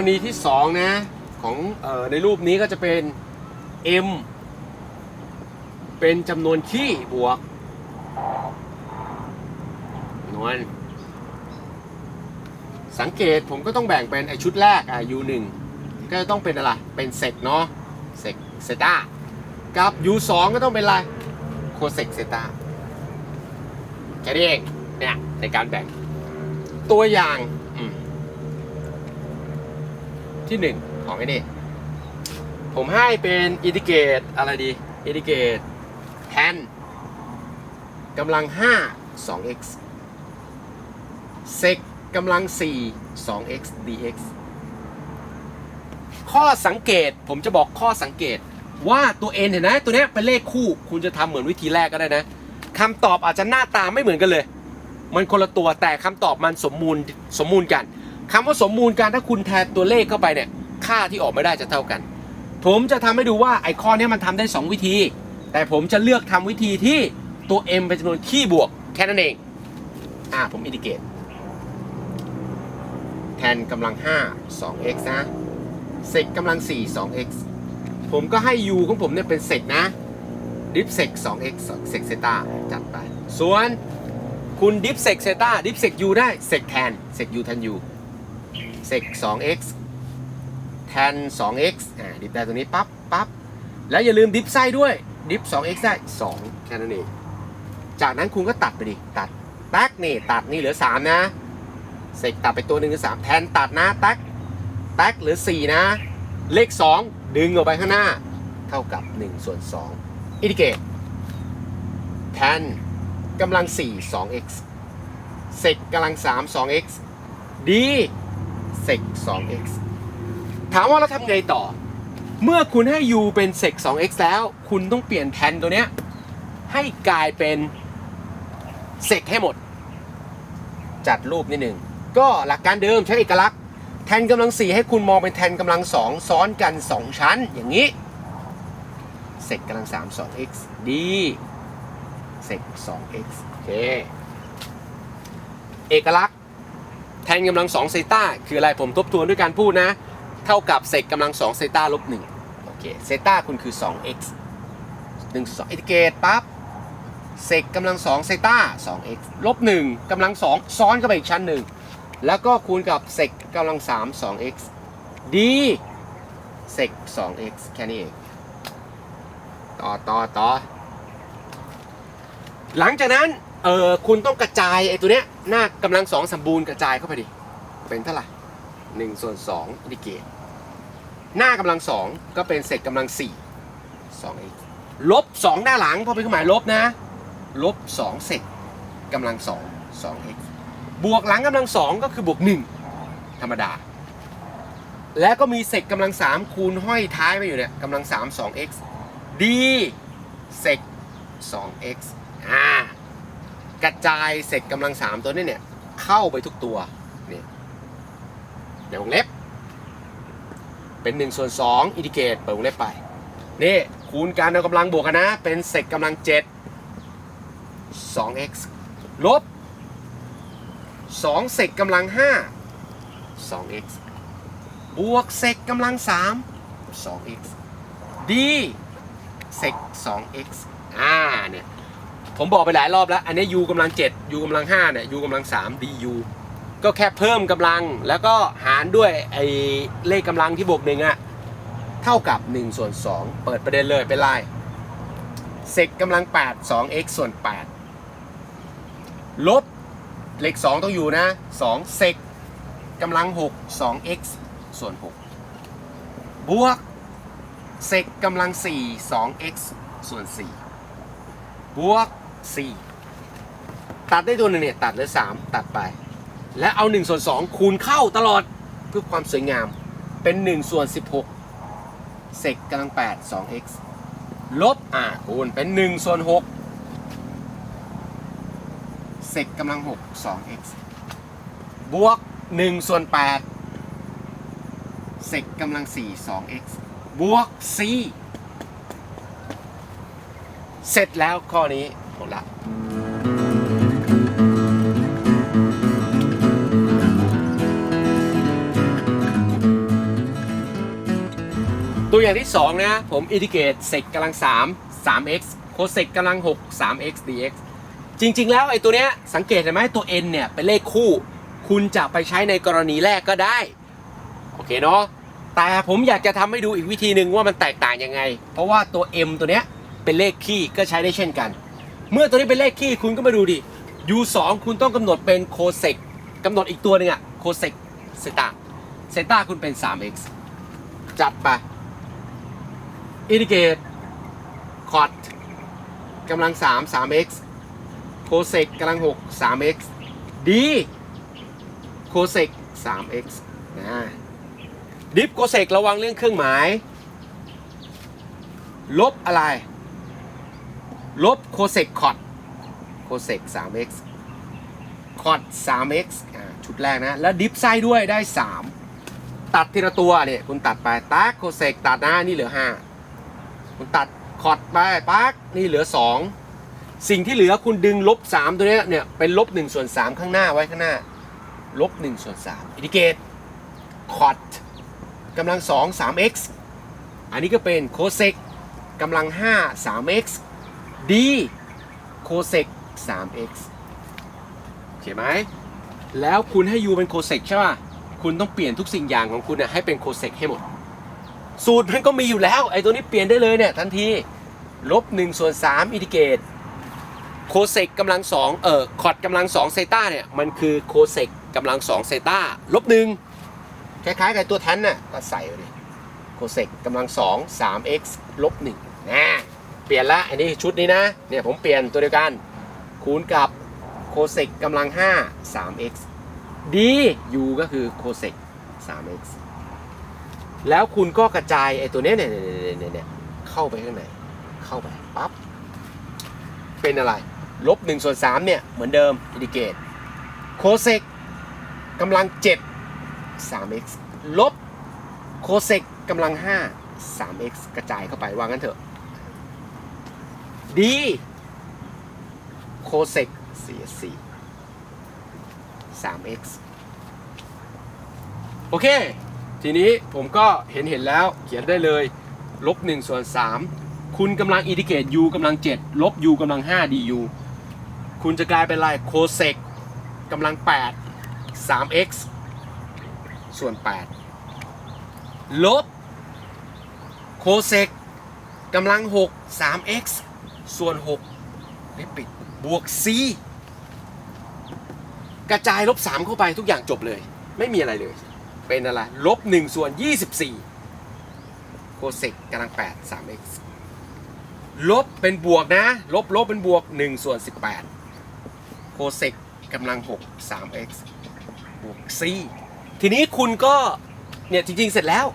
รณีที่สองนะ ของออในรูปนี้ก็จะเป็น m เป็นจำนวนขี้บวกนวลสังเกตผมก็ต้องแบ่งเป็นไอชุดแรกอะ u 1 ก็จะต้องเป็นอะไร เป็นเซกเนาะเซกเซตากับ u 2 ก็ต้องเป็นอะไรโคเซกเซตาแค่นี้เองเนี่ยในการแบ่งตัวอย่าง ที่หนึ่งของไอ้นี่ผมให้เป็นอินดิเกตอะไรดีอินดิเกตแทนกำลัง 5 2x เซกกำลัง 4 2x dx ข้อสังเกตผมจะบอกข้อสังเกตว่าตัว n เห็นไหมตัวนี้เป็นเลขคู่ คุณจะทำเหมือนวิธีแรกก็ได้นะคำตอบอาจจะหน้าตาไม่เหมือนกันเลย มันคนละตัวแต่คำตอบมันสมมูลสมมูลกัน คำว่าสมมูลกันถ้าคุณแทนตัวเลขเข้าไปเนี่ยค่าที่ออกไม่ได้จะเท่ากัน ผมจะทำให้ดูว่าไอ้ข้อนี้มันทำได้ 2 วิธี แต่ผมจะเลือกทำวิธีที่ตัว m เป็นจำนวนขี้บวกแค่นั้นเองอ่าผมอินดิเกตแทนกำลัง 5 2x นะเซกกำลัง 4 2x ผมก็ให้ u ของผมเนี่ยเป็นเซกนะ ดิฟเซก 2x เซกเซตาจัดไป ส่วนคุณดิฟเซกเซตาดิฟเซก u ได้ เซกแทน เซก u แทน u เซก 2x แทน 2x อ่าดิฟได้ตรงนี้ปั๊บปั๊บแล้วอย่าลืมดิฟไส้ด้วยดิฟ 2x ได้ 2 แค่นั้นเอง จากนั้นคุณก็ตัดไปดิ ตัดแท็กนี่ ตัดนี่เหลือ 3 นะ เซกตัดไปตัวหนึ่งหรือ 3 แทนตัดนะแท็กแท็กเหลือ 4 นะ เลข 2 ดึงออกไปข้างหน้า เท่ากับ1ส่วน2อินดิเกตแทนกำลัง4 2x เซกกำลัง3 2x ดี เซก 2x ถามว่าเราทำไงต่อ เมื่อคุณให้ u เป็นเซก 2x แล้ว คุณต้องเปลี่ยนแทนตัวเนี้ย ให้กลายเป็นเซกให้หมด จัดรูปนิดหนึ่ง ก็หลักการเดิมใช้เอกลักษณ์ แทนกำลัง 4 ให้คุณมองเป็นแทนกำลัง 2 ซ้อนกัน 2 ชั้น อย่างนี้เซกกำลัง 3 2x ดีเซก 2x โอเค เอกลักษณ์ ทนกำลัง2เซต้าคืออะไรผมทบทวนด้วยการพูดนะ เท่ากับเซกกำลัง2เซต้าลบ1โอเคเซต้าคุณคือ 2x 1 2อินทิเกรตปั๊บเซกกำลัง2เซต้า 2x ลบ1กำลัง2ซ้อนเข้าไปอีกชั้นหนึ่งแล้วก็คูณกับเซกกำลัง3 2x ดีเซก 2x แค่นี้เองต่อต่อต่อหลังจากนั้น เออคุณต้องกระจายไอ้ตัวเนี้ยหน้ากำลังสองสมบูรณ์กระจายเข้าไปดิ เป็นเท่าไหร่หนึ่งส่วนสองอินดิเกตหน้ากำลังสองก็เป็นเศษกำลังสี่สอง x ลบสองหน้าหลังพอเป็นเครื่องหมายลบนะลบสองเศษกำลังสองสอง x บวกหลังกำลังสองก็คือบวกหนึ่งธรรมดา แล้วก็มีเศษกำลังสามคูณห้อยท้ายไปอยู่เนี่ยกำลังสามสอง x ดีเศษสอง x อ่า กระจายเศษกำลังสามตัวนี้เนี่ยเข้าไปทุกตัวนี่เดี๋ยววงเล็บ เป็น1ส่วน2อินดิเกตเปิดวงเล็บไปนี่คูณการเอากำลังบวกกันนะ เป็นเศษกำลัง 7 2x ลบ2เศษกำลัง 5 2x บวกเศษกำลัง 3 2x ดีเศษ 2x อ่าเนี่ย ผมบอกไปหลายรอบแล้ว อันนี้ u กำลัง 7 u กำลัง5เนี่ย u กำลัง 3 du ก็แค่เพิ่มกำลังแล้วก็หารด้วยไอ้เลขกำลังที่บวกหนึ่งอะเท่ากับ1ส่วน2เปิดประเด็นเลยเป็นไรเซกกำลัง 8 2x ส่วน 8 ลบเลข 2 ต้องอยู่นะ2เซกกำลัง 6 2x ส่วน 6 บวกเซกกำลัง 4 2x ส่วน 4 บวก 4ตัดได้ตัวหนึงเนี่ยตัดเหลือ3ตัดไป และเอา1ส่วน2คูณเข้าตลอดเพื่อความสวยงามเป็น1ส่วน16เซกกำลัง8 2x ลบอ่าคูณเป็น1ส่วน6เซกกำลัง6 2x บวก1ส่วน8เซกกำลัง4 2x บวก c เสร็จแล้วข้อนี้ หมดละตัวอย่างที่ 2 นะ ผมอินทิเกรตเซกกำลัง 3 3x โคเซกกำลัง 6 3x dx จริง ๆ แล้วไอ้ตัวเนี้ยสังเกตเห็นไหมตัว n เนี่ย เป็นเลขคู่ คุณจะไปใช้ในกรณีแรกก็ได้ โอเคเนาะแต่ผมอยากจะทำให้ดูอีกวิธีหนึ่งว่ามันแตกต่างยังไง เพราะว่าตัว m ตัวเนี้ยเป็นเลขคี่ก็ใช้ได้เช่นกัน เมื่อตัวนี้เป็นเลขคี่คุณก็มาดูดิ u 2 คุณต้องกำหนดเป็นโคเซกกำหนดอีกตัวหนึ่งอะโคเซกเซตาเซตาคุณเป็น 3x จัดไปอินดิเกตคอร์ดกำลัง 3 3x โคเซกกำลัง 6 3x ดีโคเซก 3x นะดิฟโคเซกระวังเรื่องเครื่องหมาย ลบอะไร ลบโคเซกคอดโคเซก 3x คอด 3x อ่าชุดแรกนะ แล้วดิฟไส้ด้วยได้ 3 ตัดทีละตัวเนี่ยคุณตัดไปตักโคเซกตัดนะนี่เหลือ 5 คุณตัดคอดไปปักนี่เหลือ 2 สิ่งที่เหลือคุณดึงลบ 3 ตัวเนี้ยเนี่ยเป็นลบ1ส่วน3ข้างหน้าไว้ข้างหน้าลบ1ส่วน3อินดิเกตคอดกำลัง 2 3x อันนี้ก็เป็นโคเซกกำลัง 5 3x d โคเซก 3x โอเคไหมแล้วคุณให้ u เป็นโคเซกใช่ป่ะ คุณต้องเปลี่ยนทุกสิ่งอย่างของคุณน่ะให้เป็นโคเซกให้หมด สูตรมันก็มีอยู่แล้ว ไอ้ตัวนี้เปลี่ยนได้เลยเนี่ยทันทีลบ1ส่วน3อินดิเกตโคเซกกำลัง2เออคอร์ดกำลัง2เซต้าเนี่ย มันคือโคเซกกำลัง2เซต้าลบ1คล้ายๆกับตัวแทนน่ะก็ใส่เลยโคเซกกำลัง2 3x ลบ1นะ ปลี่ยนละอันนี้ชุดนี้นะเนี่ยผมเปลี่ยนตัวเดียวกันคูณกับโคเซกกำลัง 5 3x d u ก็คือโคเซก 3x แล้วคุณก็กระจายไอ้ตัวเนี้ยเนี่ยเนี่ยเนี่ยเนี่ยเข้าไปข้างในเข้าไปปั๊บเป็นอะไรลบ1ส่วน3เนี่ยเหมือนเดิมอินดิเกตโคเซกกำลัง 7 3x ลบโคเซกกำลัง 5 3x กระจายเข้าไปว่างั้นเถอะ d โคเซกเสีย4 3x โอเค ทีนี้ผมก็เห็นเห็นแล้วเขียนได้เลยลบ1ส่วน3คุณกำลังอินดิเกต u กำลัง7ลบ u กำลัง5 du คุณจะกลายเป็นอะไรโคเซกกำลัง 8 3x ส่วน 8 ลบโคเซกกำลัง 6 3x ส่วน6นี่ปิดบวก c กระจายลบ 3 เข้าไปทุกอย่างจบเลย ไม่มีอะไรเลย เป็นอะไรลบ1ส่วน 24 โคเซกกำลัง 8 3x ลบเป็นบวกนะ ลบลบเป็นบวก 1 ส่วน 18 โคเซกกำลัง 6 3x บวก c ทีนี้คุณก็ เนี่ย จริง ๆ เสร็จแล้ว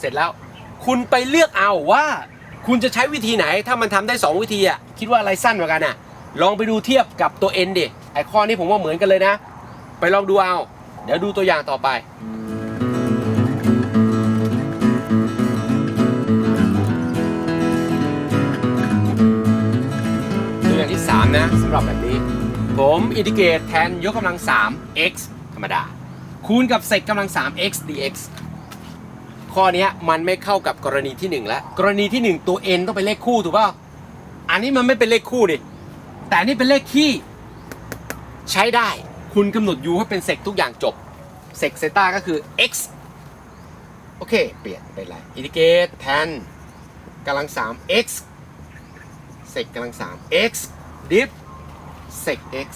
เสร็จแล้ว คุณไปเลือกเอาว่า คุณจะใช้วิธีไหนถ้ามันทำได้ 2 วิธีอะคิดว่าอะไรสั้นกว่ากันอะ ลองไปดูเทียบกับตัว n ดิไอข้อนี้ผมว่าเหมือนกันเลยนะ ไปลองดูเอา เดี๋ยวดูตัวอย่างต่อไปตัวอย่างที่ 3 นะสำหรับแบบนี้ ผมอินดิเกตแทนยกกำลัง 3 x ธรรมดา คูณกับเศษกำลัง 3 x dx ข้อนี้มันไม่เข้ากับกรณีที่1แล้วกรณีที่ 1 ตัว n ต้องเป็นเลขคู่ถูกเปล่าอันนี้มันไม่เป็นเลขคู่ดิแต่นี่เป็นเลขคี่ ใช้ได้คุณกำหนด u ให้เป็นเซกทุกอย่างจบเซกเซต้าก็คือ x โอเค เปลี่ยนเป็นอะไรอินดิเกตแทนกำลัง 3 x เซกกำลัง 3 x diff เซก x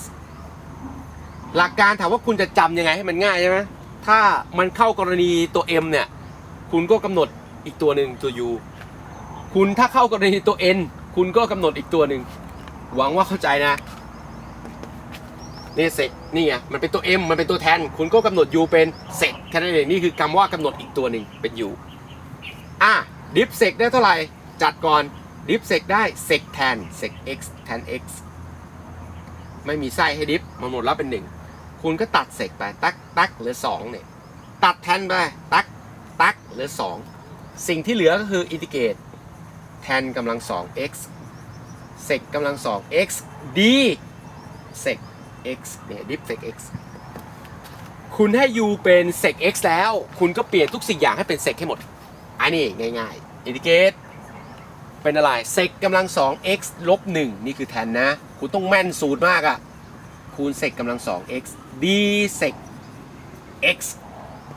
หลักการถามว่าคุณจะจำยังไงให้มันง่ายใช่ไหมถ้ามันเข้ากรณีตัว m เนี่ย คุณก็กำหนดอีกตัวหนึ่งตัว u คุณถ้าเข้ากรณีตัว n คุณก็กำหนดอีกตัวหนึ่งหวังว่าเข้าใจนะนี่เซกนี่ไงมันเป็นตัว m มันเป็นตัวแทน คุณก็กำหนด u เป็นเซกแค่นั้นเองนี่คือคำว่ากำหนดอีกตัวหนึ่งเป็น u อะดิฟเซกได้เท่าไหร่จัดก่อนดิฟเซกได้เซกแทนเซก x แทน x ไม่มีไส้ให้ดิฟมันหมดแล้วเป็นหนึ่งคุณก็ตัดเซกไปตักตักเหลือสองเนี่ยตัดแทนไปตักตัก หลือสองสิ่งที่เหลือก็คืออินทิเกรตแทนกำลังสอง x เซกกำลังสอง x d เซก x เนี่ยดิฟเซก x คุณให้ u เป็นเซก x แล้ว คุณก็เปลี่ยนทุกสิ่งอย่างให้เป็นเซกให้หมด อันนี้ง่ายๆอินดิเกรตเป็นอะไรเซกกำลัง2 x ลบ1นี่คือแทนนะ คุณต้องแม่นสูตรมากอะ่ะ คูณเซกกำลัง2 x d เซก x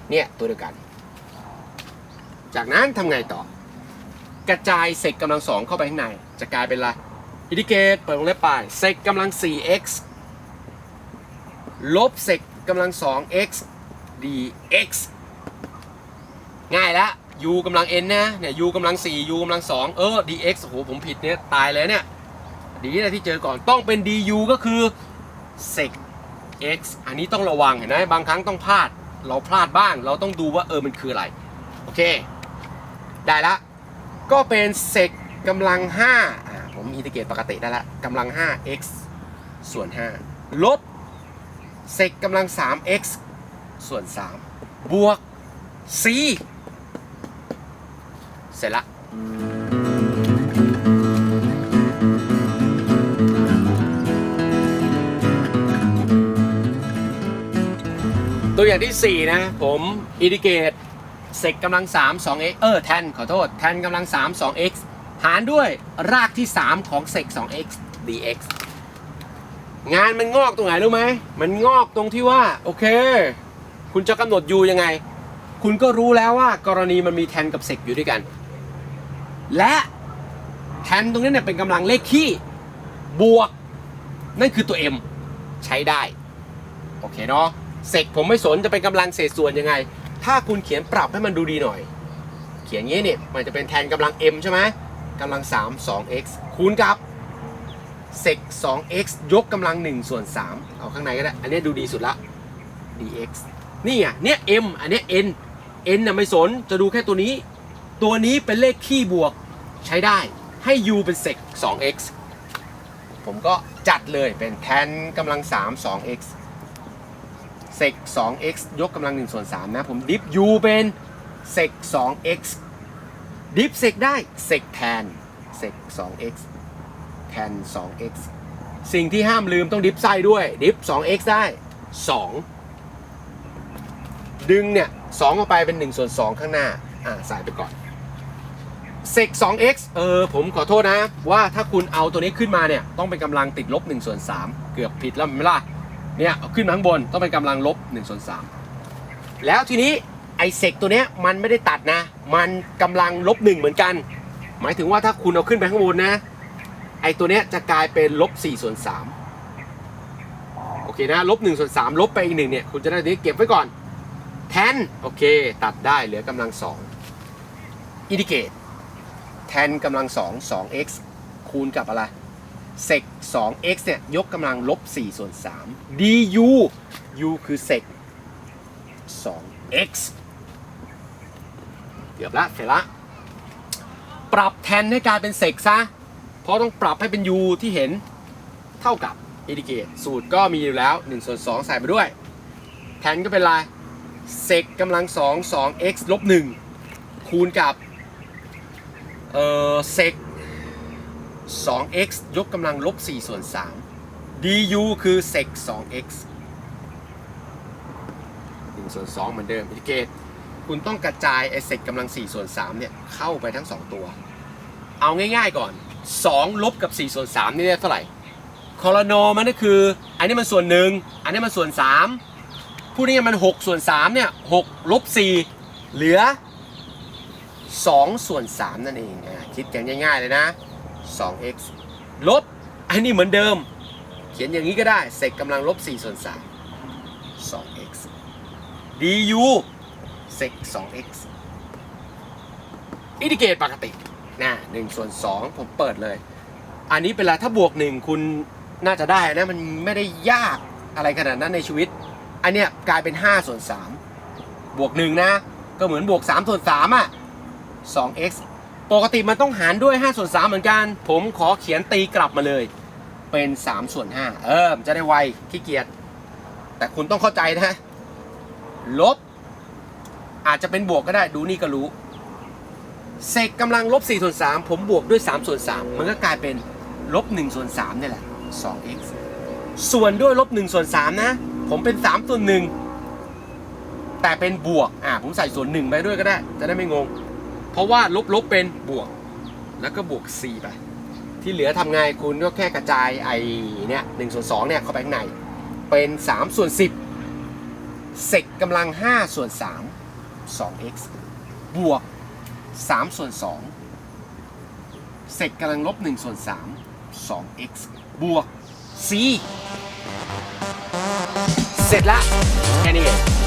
เนี่ย ตัวเดียวกัน จากนั้นทำไงต่อ กระจายเซกกำลัง2เข้าไปข้างใน จะกลายเป็นอะไรอินดิเกตเปิดวงเล็บไปเซกกำลัง 4x ลบเซกกำลัง 2x dx ง่ายแล้ว u กำลัง n นะเนี่ย u กำลัง 4 u กำลัง 2 เออ dx โอ้โหผมผิดเนี่ยตายเลยเนี่ยดีนะที่เจอก่อนต้องเป็น du ก็คือ sec x อันนี้ต้องระวังเห็นไหมบางครั้งต้องพลาด เราพลาดบ้าง เราต้องดูว่าเออมันคืออะไร โอเค ได้ละ ก็เป็น sec กำลัง5อ่าผมอินทิเกรตปกติได้ละกำลัง 5 x ส่วน 5 ลบ sec กำลัง 3x ส่วน 3 บวก c เสร็จละตัวอย่างที่ 4 นะ ผมอินดิเกต เซกกำลัง3 2x เออแทนขอโทษแทนกำลัง3 2x หารด้วยรากที่ 3 ของเซก 2x dx งานมันงอกตรงไหนรู้ไหม มันงอกตรงที่ว่า โอเค คุณจะกำหนด u ยังไง คุณก็รู้แล้วว่ากรณีมันมีแทนกับเซกอยู่ด้วยกัน และแทนตรงนี้เนี่ยเป็นกำลังเลขคี่บวก นั่นคือตัว m ใช้ได้ โอเคเนาะเซกผมไม่สนจะเป็นกำลังเศษส่วนยังไง ถ้าคุณเขียนปรับให้มันดูดีหน่อย เขียนงี้เนี่ยมันจะเป็นแทนกำลัง m ใช่ไหมกำลัง 3 2x คูณกับเซก 2x ยกกำลัง 1 ส่วน 3 เอาข้างในก็ได้ อันนี้ดูดีสุดละ dx นี่อะเนี่ย m อันนี้ n n น่ะไม่สนจะดูแค่ตัวนี้ ตัวนี้เป็นเลขคี่บวกใช้ได้ให้ u เป็นเซก 2x ผมก็จัดเลยเป็นแทนกำลัง 3 2x เซก 2x ยกกำลัง1ส่วน3นะ ผมดิฟ u เป็นเซก 2x ดิฟเซกได้เซกแทนเซก 2x แทน 2x สิ่งที่ห้ามลืมต้องดิฟไส้ด้วย ดิฟ 2x ได้ 2 ดึงเนี่ย2ออกไปเป็น1ส่วน2ข้างหน้า อ่าใส่ไปก่อนเซก 2x เออ ผมขอโทษนะ ว่าถ้าคุณเอาตัวนี้ขึ้นมาเนี่ย ต้องเป็นกำลังติดลบ1ส่วน3เกือบผิดแล้วไหมล่ะ เนี่ยเอาขึ้นมาข้างบนต้องเป็นกำลังลบ1ส่วน3แล้วทีนี้ไอเซกตัวเนี้ยมันไม่ได้ตัดนะ มันกำลังลบ1เหมือนกัน หมายถึงว่าถ้าคุณเอาขึ้นไปข้างบนนะ ไอตัวเนี้ยจะกลายเป็นลบ4ส่วน3โอเคนะลบ1ส่วน3ลบไปอีกหนึ่งเนี่ยคุณจะได้นี้เก็บไว้ก่อน แทนโอเค ตัดได้เหลือกำลัง2อินดิเกตแทนกำลัง2 2x คูณกับอะไร เซก 2x เนี่ยยกกำลังลบ4ส่วน 3 du u คือเซก 2x เกือบละเสร็จละ ปรับแทนให้กลายเป็นเซกซะ เพราะต้องปรับให้เป็น u ที่เห็นเท่ากับอินดิเกตสูตรก็มีอยู่แล้ว1ส่วน2ใส่ไปด้วย แทนก็เป็นไรเซกกำลัง 2 2x ลบ1คูณกับ เออเซก 2x ยกกำลังลบ4ส่วน 3 du คือ sec 2x 1ส่วน2เหมือนเดิมอิเกตคุณต้องกระจายไอ้ sec กำลัง4ส่วน3เนี่ยเข้าไปทั้ง 2 ตัว เอาง่ายๆก่อน 2 ลบกับ 4 ส่วน 3 นี่ได้เท่าไหร่คอรโนมันก็คือ อันนี้มันส่วนหนึ่งอันนี้มันส่วน 3 พูดง่ายๆมัน 6 ส่วน3เนี่ย6ลบ4เหลือ 2 ส่วน 3 นั่นเองคิดกันง่ายๆเลยนะ 2x ลบ อันนี้เหมือนเดิม เขียนอย่างนี้ก็ได้ เศษกำลังลบ4ส่วน3 2x du เศษ 2x อินดิเกตปกตินะ1ส่วน2ผมเปิดเลย อันนี้เป็นไรถ้าบวก 1 คุณน่าจะได้นะ มันไม่ได้ยากอะไรขนาดนั้นในชีวิต อันเนี้ยกลายเป็น 5 ส่วน 3 บวก 1 นะ ก็เหมือนบวก 3 ส่วน3อะ 2x ปกติมันต้องหารด้วย5ส่วน3เหมือนกัน ผมขอเขียนตีกลับมาเลย เป็น3ส่วน5เออจะได้ไวขี้เกียจแต่คุณต้องเข้าใจนะลบ อาจจะเป็นบวกก็ได้ดูนี่ก็รู้เศษกำลังลบ4ส่วน3ผมบวกด้วย3ส่วน3มันก็กลายเป็นลบ1ส่วน3นี่แหละ 2x ส่วนด้วยลบ1ส่วน3นะ ผมเป็น3ส่วน1แต่เป็นบวกอ่าผมใส่ส่วน1ไปด้วยก็ได้ จะได้ไม่งง เพราะว่าลบลบเป็นบวก แล้วก็บวก c ไป ที่เหลือทำไงคุณก็แค่กระจายไอ้เนี่ยหนึ่งส่วนสองเนี่ยเข้าไปข้างใน เป็น 3 ส่วน 10เซกกำลัง 5 ส่วน 3 2x บวก 3 ส่วน2เซกกำลังลบ1ส่วน3 2x บวก c เสร็จละแค่นี้เอง